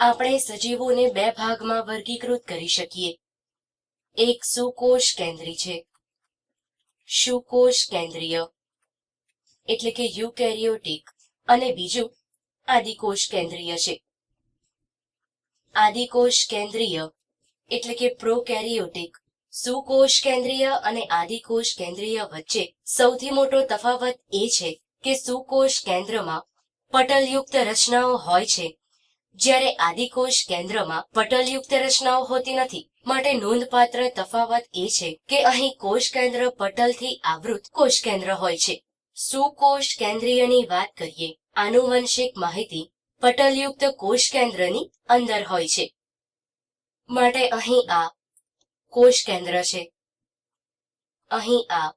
આપણે સજીવોને બે ભાગમાં વર્ગીકૃત કરી શકીએ. એક સુકોષ કેન્દ્રી છે. સુકોષ કેન્દ્રીય એટલે કે યુકેરિયોટિક અને બીજું આદિકોષ કેન્દ્રીય છે. આદિકોષ કેન્દ્રીય એટલે કે પ્રોકેરિયોટિક સુકોષ કેન્દ્રીય અને આદિકોષ કેન્દ્રીય વચ્ચે સૌથી મોટો તફાવત એ છે કે સુકોષ કેન્દ્રમાં પટલયુક્ત રચનાઓ હોય છે. જ્યારે આદિકોષ કેન્દ્રમાં પટલયુક્ત રચનાઓ હોતી નથી, માટે નોંધપાત્ર તફાવત એ છે કે અહીં કોષ કેન્દ્ર પટલથી આવૃત કોષ કેન્દ્ર હોય છે. સુકોષ કેન્દ્રીયની વાત કરીએ આનુવંશિક માહિતી પટલયુક્ત કોષ કેન્દ્રની અંદર હોય છે. માટે અહીં આ કોષ કેન્દ્ર છે. અહીં આ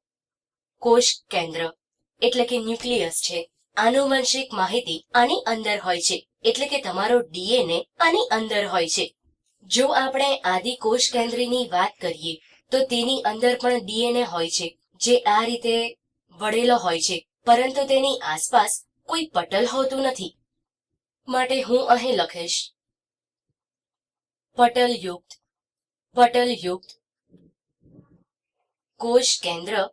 કોષ કેન્દ્ર એટલે કે ન્યુક્લિયસ છે. આનુવંશિક માહિતી આની અંદર હોય છે. એટલે કે તમારો ડીએનએ આની અંદર હોય છે. જો આપણે આદિ કોષ કેન્દ્રની વાત કરીએ, તો તેની અંદર પણ ડીએનએ હોય છે, જે આ રીતે વળેલો હોય છે. પરંતુ તેની આસપાસ કોઈ પટલ હોતું નથી. માટે હું અહીં લખીશ. પટલયુક્ત પટલયુક્ત કોષ કેન્દ્ર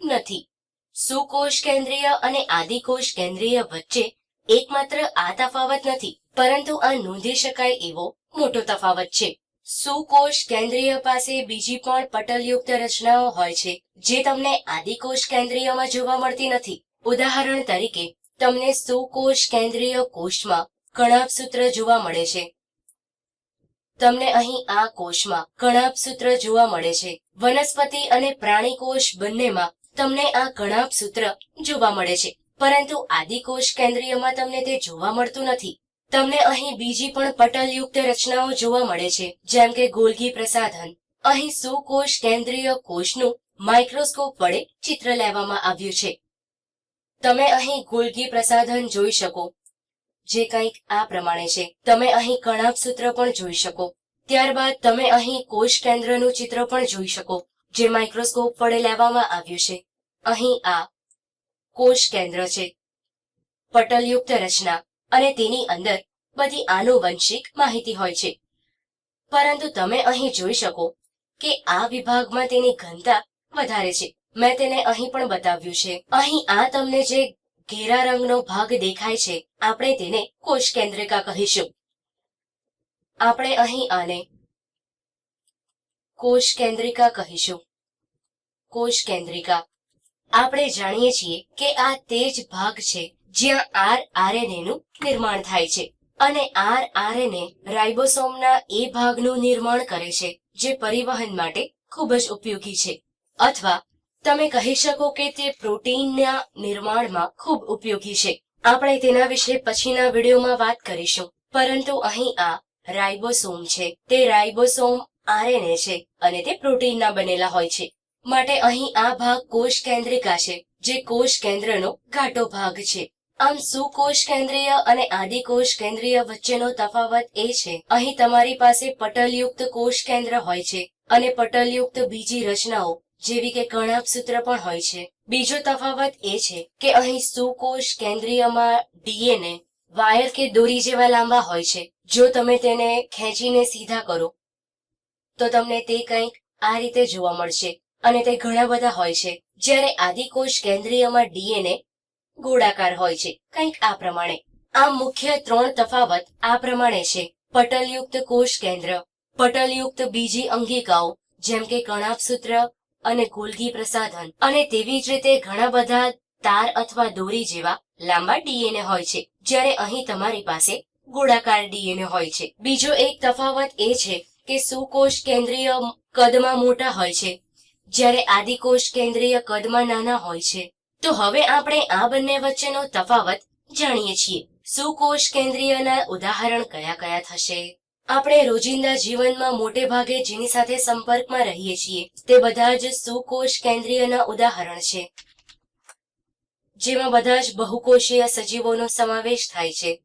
નથી. સુકોષ કેન્દ્રીય અને આદિકોષ કેન્દ્રીય વચ્ચે એકમાત્ર આ તફાવત નથી, પરંતુ આ નોંધી શકાય એવો મોટો તફાવત છે. સુકોષ કેન્દ્રીય પાસે બીજી પણ પટલયુક્ત રચનાઓ હોય છે, જે તમને આદિકોષ કેન્દ્રીયમાં જોવા મળતી નથી. ઉદાહરણ તરીકે, તમને સુકોષ કેન્દ્રીય કોષમાં કણાભસૂત્ર જોવા મળે છે. તમને અહીં આ કોષમાં કણાભસૂત્ર જોવા મળે છે. વનસ્પતિ અને પ્રાણી કોષ બંનેમાં તમને આ ઘણા સૂત્ર જોવા મળે છે. પરંતુ આદિકોષ કેન્દ્રીયમાં તમને તે જોવા મળતું નથી. તમને અહીં બીજી પણ પટલયુક્ત રચનાઓ જોવા મળે છે, જેમ કે ગોલગી પ્રસાધન. અહીં સુકોષ કેન્દ્રીય કોષનું માઇક્રોસ્કોપ વડે ચિત્ર લેવામાં આવ્યું છે. તમે અહીં ગોલગી પ્રસાધન જોઈ શકો, જે કંઈક આ પ્રમાણે છે. તમે અહીં કણાભસૂત્ર પણ જોઈ શકો. ત્યારબાદ તમે અહીં કોષ કેન્દ્રનું ચિત્ર પણ જોઈ શકો. જે માઇક્રોસ્કોપ વડે લેવામાં આવ્યું છે. અહીં આ કોષ કેન્દ્ર છે. પટલયુક્ત રચના અને તેની અંદર બધી આનુવંશિક માહિતી હોય છે. પરંતુ તમે અહીં જોઈ શકો કે આ વિભાગમાં તેની ઘનતા વધારે છે. મેં તેને અહીં પણ બતાવ્યું છે. અહીં આ તમને જે ઘેરા રંગનો ભાગ દેખાય છે, આપણે તેને કોષ કેન્દ્રિકા કહીશું. આપણે અહીં આને કોષ કેન્દ્રિકા કહીશું. કોષ કેન્દ્રિકા. આપણે જાણીએ છીએ કે આ તે જ ભાગ છે જ્યાં આર આરએનએ નું નિર્માણ થાય છે અને આર આરએનએ રાઇબોસોમના એ ભાગનું નિર્માણ કરે છે જે પરિવહન માટે ખૂબ જ ઉપયોગી છે. અથવા તમે કહી શકો કે તે પ્રોટીનના નિર્માણમાં ખૂબ ઉપયોગી છે. આપણે તેના વિશે પછીના વિડીયોમાં વાત કરીશું. પરંતુ અહીં આ રાઇબોસોમ છે. તે રાઇબોસોમ આરએનએ છે અને તે પ્રોટીનના બનેલા હોય છે. માટે અહીં આ ભાગ કોષ કેન્દ્રિકા છે, જે કોષ કેન્દ્રનો ઘાટો ભાગ છે. આમ સુકોષ કેન્દ્રીય અને આદિકોષ કેન્દ્રીય વચ્ચેનો તફાવત એ છે? અહીં તમારી પાસે પટલયુક્ત કોષ કેન્દ્ર હોય છે અને પટલયુક્ત બીજી રચનાઓ, જેવી કે કણાભસૂત્ર પણ હોય છે. બીજો તફાવત એ છે કે અહીં સુકોષ કેન્દ્રીયમાં ડીએનએ, વાયર કે દોરી જેવા લાંબા હોય છે. જો તમે તેને ખેંચીને સીધા કરો તો તમને તે કંઈક આ રીતે જોવા મળશે. અને તે ઘણા બધા હોય છે, જ્યારે આદિકોષ કેન્દ્રીયમાં ડીએનએ ગોળાકાર હોય છે, કંઈક આ પ્રમાણે. આ મુખ્ય ત્રણ તફાવત આ પ્રમાણે છે. પટલયુક્ત કોષ કેન્દ્ર, પટલયુક્ત બીજી અંગિકાઓ, જેમ કે કણાભસૂત્ર અને ગોલગી પ્રસાધન. અને તેવી જ રીતે ઘણા બધા તાર અથવા દોરી જેવા લાંબા ડીએનએ હોય છે, જ્યારે અહીં તમારી પાસે ગોળાકાર ડીએનએ હોય છે. બીજો એક તફાવત એ છે કે સુકોષ કેન્દ્રીય કદમાં મોટા હોય છે. જ્યારે આદિકોષ કેન્દ્રીય કદમાં નાના હોય છે. તો હવે આપણે આ બંને વચ્ચેનો તફાવત જાણીએ છીએ. સુકોષ કેન્દ્રીયના ઉદાહરણ કયા કયા થશે? આપણે રોજિંદા જીવનમાં મોટે ભાગે જેની સાથે સંપર્કમાં રહીએ છીએ તે બધા જ સુકોષ કેન્દ્રીયના ઉદાહરણ છે. જેમાં બધા જ બહુકોષીય સજીવોનો સમાવેશ થાય છે.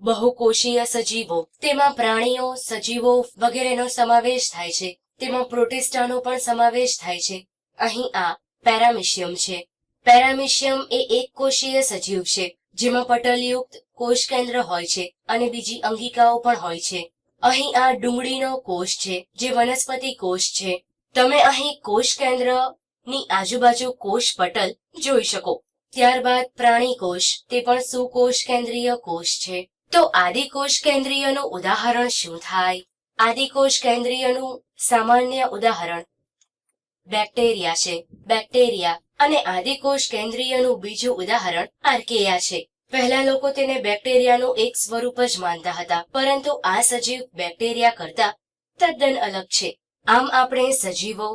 બહુકોષીય સજીવો, તેમાં પ્રાણીઓ, સજીવો વગેરેનો સમાવેશ થાય છે. તેમાં પ્રોટિસ્ટાનો પણ સમાવેશ થાય છે. અહીં આ પેરામિશિયમ છે. પેરામિશિયમ એ એક કોષીય સજીવ છે, જેમાં પટલયુક્ત કોષ કેન્દ્ર હોય છે અને બીજી અંગિકાઓ પણ હોય છે. અહીં આ ડુંગળીનો કોષ છે, જે વનસ્પતિ કોષ છે. તમે અહીં કોષ કેન્દ્રની આજુબાજુ કોષ પટલ જોઈ શકો. ત્યારબાદ પ્રાણી કોષ, તે પણ સુકોષ કેન્દ્રીય કોષ છે. તો આદિકોષ કેન્દ્રીયનું ઉદાહરણ શું થાય? આદિકોષ કેન્દ્રીયનું સામાન્ય ઉદાહરણ બેક્ટેરિયા છે. બેક્ટેરિયા અને આદિકોષ કેન્દ્રીયનું બીજું ઉદાહરણ આર્કેયા છે. પહેલા લોકો તેને બેક્ટેરિયાનું એક સ્વરૂપ જ માનતા હતા, પરંતુ આ સજીવ બેક્ટેરિયા કરતા તદ્દન અલગ છે. આમ આપણે સજીવો,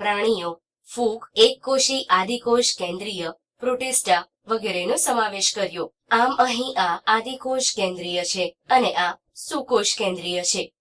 પ્રાણીઓ, ફૂગ એકકોષી આદિકોષ કેન્દ્રીય પ્રોટિસ્ટા વગેરેનો સમાવેશ કર્યો. આમ અહીં આ આદિકોષ કેન્દ્રીય છે અને આ સુકોષ કેન્દ્રીય છે.